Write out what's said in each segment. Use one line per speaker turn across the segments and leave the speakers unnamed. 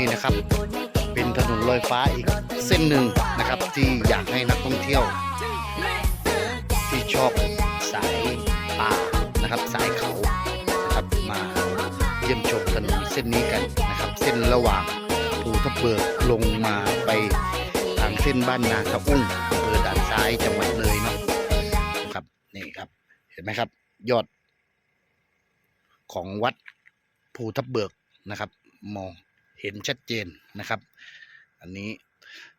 นี่นะครับ เป็นถนนลอยฟ้าอีกเส้นหนึ่งนะครับ ที่อยากให้นักท่องเที่ยว ที่ชอบสายป่านะครับสายเขานะครับมาเยี่ยมชมถนนเส้นนี้กันนะครับ เส้นระหว่างภูทับเบิกลงมาไปทางเส้นบ้านนาสะอุ้งอำเภอด่านซ้ายจังหวัดเลยเนาะนะครับนี่ครับ เห็นไหมครับ ยอดของวัดภูทับเบิกนะครับ มอง เห็นชัดเจนนะครับ อันนี้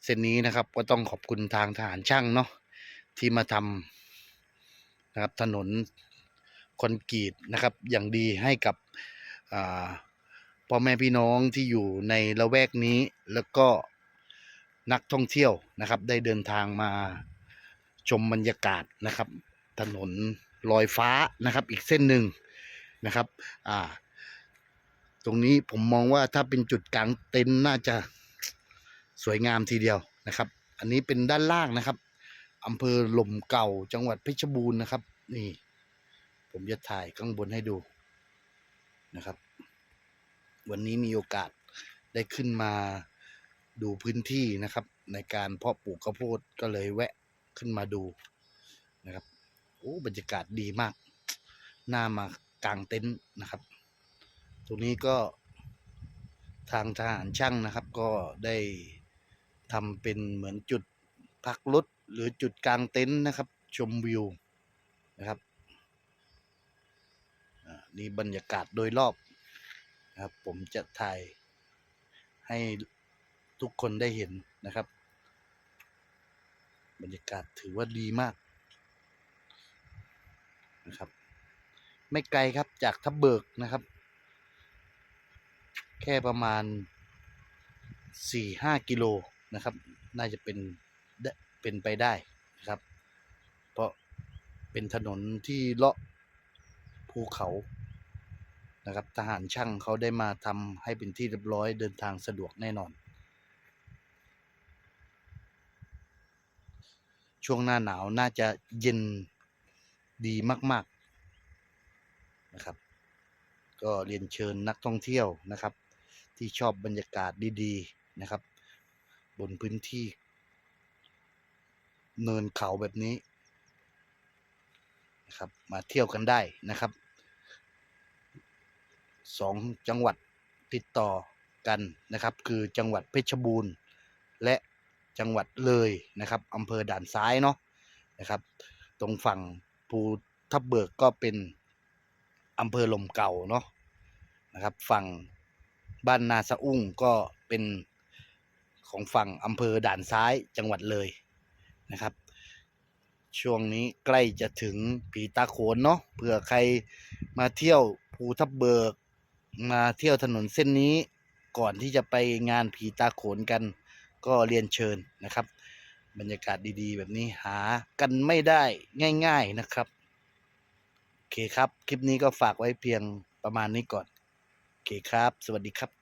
เส้นนี้นะครับก็ต้องขอบคุณทางทหารช่างเนาะที่มาทำนะครับถนนคอนกรีตนะครับ อย่างดีให้กับพ่อแม่พี่น้องที่อยู่ในละแวกนี้แล้วก็นักท่องเที่ยวนะครับ ได้เดินทางมาชมบรรยากาศนะครับ ถนนลอยฟ้านะครับ อีกเส้นหนึ่งนะครับ อ่า ตรงนี้ผมมองว่าถ้าเป็นจุดกลางเต็นท์น่าจะสวยงามทีเดียวนะครับ อันนี้เป็นด้านล่างนะครับอำเภอหล่มเก่าจังหวัดเพชรบูรณ์นะครับ นี่ ผมจะถ่ายข้างบนให้ดูนะครับ วันนี้มีโอกาสได้ขึ้นมาดูพื้นที่นะครับ ในการเพาะปลูกข้าวโพดก็เลยแวะขึ้นมาดูนะครับโอ้บรรยากาศดีมากน่ามากลางเต็นท์นะครับ รงนี้ก็ทางทหารช่างนะครับ ก็ได้ทำเป็นเหมือนจุดพักรถหรือจุดกลางเต็นท์นะครับ ชมวิวนะครับนี่บรรยากาศโดยรอบนะครับ ผมจะถ่ายให้ทุกคนได้เห็นนะครับ บรรยากาศถือว่าดีมากนะครับ ไม่ไกลครับจากทับเบิกนะครับ แค่ประมาณสี่ห้ากิโลนะครับ น่าจะเป็นเป็นไปได้นะครับ เพราะเป็นถนนที่เลาะภูเขานะครับ ทหารช่างเขาได้มาทำให้เป็นที่เรียบร้อยเดินทางสะดวกแน่นอน ช่วงหน้าหนาวน่าจะเย็นดีมาก ๆนะครับ ก็เรียนเชิญนักท่องเที่ยวนะครับ ที่ชอบบรรยากาศดีๆนะครับ บนพื้นที่ เนินเขาแบบนี้นะครับ มาเที่ยวกันได้นะครับสองจังหวัดติดต่อกันนะครับ คือจังหวัดเพชรบูรณ์และจังหวัดเลยนะครับอำเภอด่านซ้ายเนาะนะครับ ตรงฝั่งภูทับเบิกก็เป็นอำเภอลมเก่าเนาะนะครับ ฝั่ง บ้านนาสะอุ้งก็เป็นของฝั่งอำเภอด่านซ้ายจังหวัดเลยนะครับ ช่วงนี้ใกล้จะถึงผีตาโขนเนาะเผื่อใครมาเที่ยวภูทับเบิก มาเที่ยวถนนเส้นนี้ก่อนที่จะไปงานผีตาโขนกัน ก็เรียนเชิญนะครับ บรรยากาศดีๆ แบบนี้หากันไม่ได้ง่าย ๆนะครับ โอเคครับ คลิปนี้ก็ฝากไว้เพียงประมาณนี้ก่อน เคครับ สวัสดีครับ